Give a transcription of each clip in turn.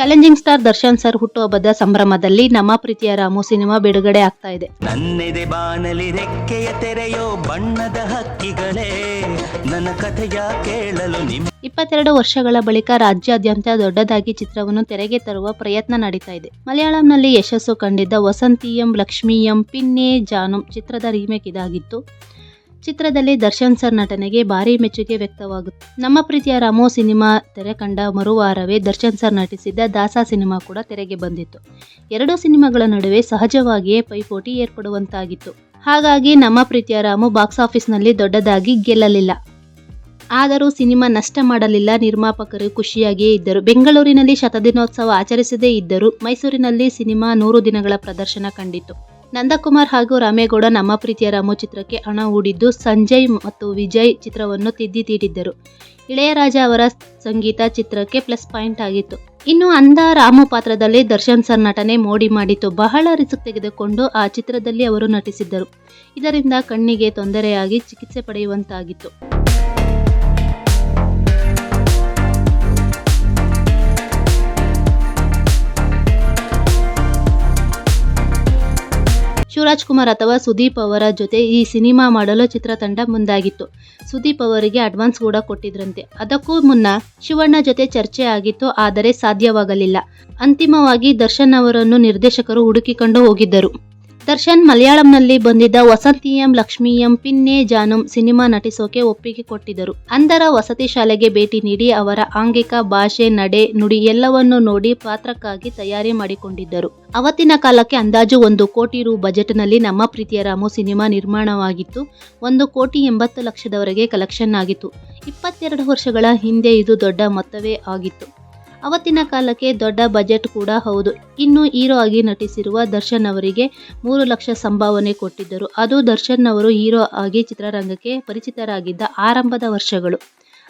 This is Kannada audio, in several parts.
ಚಾಲೆಂಜಿಂಗ್ ಸ್ಟಾರ್ ದರ್ಶನ್ ಸರ್ ಹುಟ್ಟುಹಬ್ಬದ ಸಂಭ್ರಮದಲ್ಲಿ ನಮ್ಮ ಪ್ರೀತಿಯ ರಾಮು ಸಿನಿಮಾ ಬಿಡುಗಡೆ ಆಗ್ತಾ ಇದೆ. ನನ್ನೆದೆ ಬಾನಲಿ ರೆಕ್ಕೆಯ ತೆರೆಯೋ ಬಣ್ಣದ ಹಕ್ಕಿಗಳೇ ನನ್ನ ಕಥೆಯ ಕೇಳಲು ಇಪ್ಪತ್ತೆರಡು ವರ್ಷಗಳ ಬಳಿಕ ರಾಜ್ಯಾದ್ಯಂತ ದೊಡ್ಡದಾಗಿ ಚಿತ್ರವನ್ನು ತೆರೆಗೆ ತರುವ ಪ್ರಯತ್ನ ನಡೀತಾ ಇದೆ. ಮಲಯಾಳಂನಲ್ಲಿ ಯಶಸ್ಸು ಕಂಡಿದ್ದ ವಸಂತಿಯಂ ಲಕ್ಷ್ಮೀಯಂ ಪಿನ್ನೆ ಜಾನಂ ಚಿತ್ರದ ರೀಮೇಕ್ ಇದಾಗಿತ್ತು. ಚಿತ್ರದಲ್ಲಿ ದರ್ಶನ್ ಸರ್ ನಟನೆಗೆ ಭಾರಿ ಮೆಚ್ಚುಗೆ ವ್ಯಕ್ತವಾಗುತ್ತೆ. ನಮ್ಮ ಪ್ರೀತಿಯ ರಾಮೋ ಸಿನಿಮಾ ತೆರೆ ಕಂಡ ಮರುವಾರವೇ ದರ್ಶನ್ ಸರ್ ನಟಿಸಿದ್ದ ದಾಸ ಸಿನಿಮಾ ಕೂಡ ತೆರೆಗೆ ಬಂದಿತ್ತು. ಎರಡು ಸಿನಿಮಾಗಳ ನಡುವೆ ಸಹಜವಾಗಿಯೇ ಪೈಪೋಟಿ ಏರ್ಪಡುವಂತಾಗಿತ್ತು. ಹಾಗಾಗಿ ನಮ್ಮ ಪ್ರೀತಿಯ ರಾಮು ಬಾಕ್ಸ್ ಆಫೀಸ್ನಲ್ಲಿ ದೊಡ್ಡದಾಗಿ ಗೆಲ್ಲಲಿಲ್ಲ. ಆದರೂ ಸಿನಿಮಾ ನಷ್ಟ ಮಾಡಲಿಲ್ಲ, ನಿರ್ಮಾಪಕರು ಖುಷಿಯಾಗಿಯೇ ಇದ್ದರು. ಬೆಂಗಳೂರಿನಲ್ಲಿ ಶತದಿನೋತ್ಸವ ಆಚರಿಸದೇ ಇದ್ದರೂ ಮೈಸೂರಿನಲ್ಲಿ ಸಿನಿಮಾ ನೂರು ದಿನಗಳ ಪ್ರದರ್ಶನ ಕಂಡಿತು ನಂದಕುಮಾರ್ ಹಾಗೂ ರಾಮೇಗೌಡ ನಮ್ಮ ಪ್ರೀತಿಯ ರಾಮು ಚಿತ್ರಕ್ಕೆ ಹಣ ಹೂಡಿದ್ದು ಸಂಜಯ್ ಮತ್ತು ವಿಜಯ್ ಚಿತ್ರವನ್ನು ತಿದ್ದಿ ತೀಡಿದ್ದರು ಇಳೆಯರಾಜ ಅವರ ಸಂಗೀತ ಚಿತ್ರಕ್ಕೆ ಪ್ಲಸ್ ಪಾಯಿಂಟ್ ಆಗಿತ್ತು. ಇನ್ನು ಅಂದ ರಾಮು ಪಾತ್ರದಲ್ಲಿ ದರ್ಶನ್ ಸರ್ ನಟನೆ ಮೋಡಿ ಮಾಡಿತ್ತು. ಬಹಳ ರಿಸ್ಕ್ ತೆಗೆದುಕೊಂಡು ಆ ಚಿತ್ರದಲ್ಲಿ ಅವರು ನಟಿಸಿದ್ದರು. ಇದರಿಂದ ಕಣ್ಣಿಗೆ ತೊಂದರೆಯಾಗಿ ಚಿಕಿತ್ಸೆ ಪಡೆಯುವಂತಾಗಿತ್ತು. ಶಿವರಾಜ್ ಕುಮಾರ್ ಅಥವಾ ಸುದೀಪ್ ಅವರ ಜೊತೆ ಈ ಸಿನಿಮಾ ಮಾಡಲು ಚಿತ್ರತಂಡ ಮುಂದಾಗಿತ್ತು. ಸುದೀಪ್ ಅವರಿಗೆ ಅಡ್ವಾನ್ಸ್ ಕೂಡ ಕೊಟ್ಟಿದ್ರಂತೆ. ಅದಕ್ಕೂ ಮುನ್ನ ಶಿವಣ್ಣ ಜೊತೆ ಚರ್ಚೆ ಆಗಿತ್ತು, ಆದರೆ ಸಾಧ್ಯವಾಗಲಿಲ್ಲ. ಅಂತಿಮವಾಗಿ ದರ್ಶನ್ ಅವರನ್ನು ನಿರ್ದೇಶಕರು ಹುಡುಕಿಕೊಂಡು ಹೋಗಿದ್ದರು. ದರ್ಶನ್ ಮಲಯಾಳಂನಲ್ಲಿ ಬಂದಿದ್ದ ವಸಂತಿಯಂ ಲಕ್ಷ್ಮೀಯಂ ಪಿನ್ನೆ ಜಾನುಂ ಸಿನಿಮಾ ನಟಿಸೋಕೆ ಒಪ್ಪಿಗೆ ಕೊಟ್ಟಿದ್ದರು. ಅಂದರ ವಸತಿ ಶಾಲೆಗೆ ಭೇಟಿ ನೀಡಿ ಅವರ ಆಂಗಿಕ, ಭಾಷೆ, ನಡೆ, ನುಡಿ ಎಲ್ಲವನ್ನೂ ನೋಡಿ ಪಾತ್ರಕ್ಕಾಗಿ ತಯಾರಿ ಮಾಡಿಕೊಂಡಿದ್ದರು. ಅವತ್ತಿನ ಕಾಲಕ್ಕೆ ಅಂದಾಜು ಒಂದು ಕೋಟಿ ರು ಬಜೆಟ್ನಲ್ಲಿ ನಮ್ಮ ಪ್ರೀತಿಯ ರಾಮು ಸಿನಿಮಾ ನಿರ್ಮಾಣವಾಗಿತ್ತು. ಒಂದು ಕೋಟಿ ಎಂಬತ್ತು ಲಕ್ಷದವರೆಗೆ ಕಲೆಕ್ಷನ್ ಆಗಿತ್ತು. ಇಪ್ಪತ್ತೆರಡು ವರ್ಷಗಳ ಹಿಂದೆ ಇದು ದೊಡ್ಡ ಮೊತ್ತವೇ ಆಗಿತ್ತು. ಅವತ್ತಿನ ಕಾಲಕ್ಕೆ ದೊಡ್ಡ ಬಜೆಟ್ ಕೂಡ ಹೌದು. ಇನ್ನು ಹೀರೋ ಆಗಿ ನಟಿಸಿರುವ ದರ್ಶನ್ ಅವರಿಗೆ ಮೂರು ಲಕ್ಷ ಸಂಭಾವನೆ ಕೊಟ್ಟಿದ್ದರು. ಅದು ದರ್ಶನ್ ಅವರು ಹೀರೋ ಆಗಿ ಚಿತ್ರರಂಗಕ್ಕೆ ಪರಿಚಿತರಾಗಿದ್ದ ಆರಂಭದ ವರ್ಷಗಳು.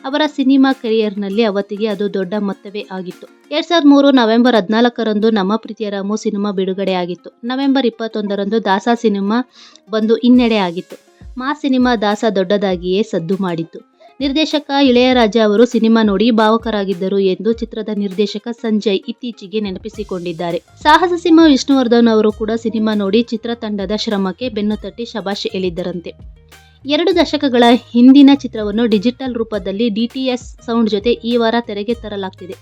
ಅವರ ಸಿನಿಮಾ ಕೆರಿಯರ್ನಲ್ಲಿ ಅವತ್ತಿಗೆ ಅದು ದೊಡ್ಡ ಮೊತ್ತವೇ ಆಗಿತ್ತು. ಎರಡ್ ಸಾವಿರದ ಮೂರು ನವೆಂಬರ್ ಹದಿನಾಲ್ಕರಂದು ನಮ್ಮ ಪ್ರೀತಿಯ ರಾಮು ಸಿನಿಮಾ ಬಿಡುಗಡೆಯಾಗಿತ್ತು ನವೆಂಬರ್ ಇಪ್ಪತ್ತೊಂದರಂದು ದಾಸ ಸಿನಿಮಾ ಬಂದು ಹಿನ್ನಡೆ ಆಗಿತ್ತು. ಮಾ ಸಿನಿಮಾ ದಾಸ ದೊಡ್ಡದಾಗಿಯೇ ಸದ್ದು ಮಾಡಿತ್ತು. ನಿರ್ದೇಶಕ ಇಳೆಯರಾಜ ಅವರು ಸಿನಿಮಾ ನೋಡಿ ಭಾವಕರಾಗಿದ್ದರು ಎಂದು ಚಿತ್ರದ ನಿರ್ದೇಶಕ ಸಂಜಯ್ ಇತ್ತೀಚೆಗೆ ನೆನಪಿಸಿಕೊಂಡಿದ್ದಾರೆ. ಸಾಹಸ ಸಿಂಹ ವಿಷ್ಣುವರ್ಧನ್ ಅವರು ಕೂಡ ಸಿನಿಮಾ ನೋಡಿ ಚಿತ್ರತಂಡದ ಶ್ರಮಕ್ಕೆ ಬೆನ್ನು ತಟ್ಟಿ ಶಬಾಷ್ ಹೇಳಿದ್ದರಂತೆ ಎರಡು ದಶಕಗಳ ಹಿಂದಿನ ಚಿತ್ರವನ್ನು ಡಿಜಿಟಲ್ ರೂಪದಲ್ಲಿ ಡಿಟಿಎಸ್ ಸೌಂಡ್ ಜೊತೆ ಈ ವಾರ ತೆರೆಗೆ ತರಲಾಗ್ತಿದೆ.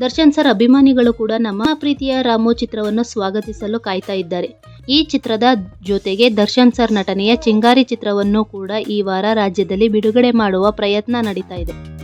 ದರ್ಶನ್ ಸರ್ ಅಭಿಮಾನಿಗಳು ಕೂಡ ನಮ್ಮ ಪ್ರೀತಿಯ ರಾಮು ಚಿತ್ರವನ್ನು ಸ್ವಾಗತಿಸಲು ಕಾಯ್ತಾ ಇದ್ದಾರೆ. ಈ ಚಿತ್ರದ ಜೊತೆಗೆ ದರ್ಶನ್ ಸರ್ ನಟನೆಯ ಚಿಂಗಾರಿ ಚಿತ್ರವನ್ನು ಕೂಡ ಈ ವಾರ ರಾಜ್ಯದಲ್ಲಿ ಬಿಡುಗಡೆ ಮಾಡುವ ಪ್ರಯತ್ನ ನಡೀತಾ ಇದೆ.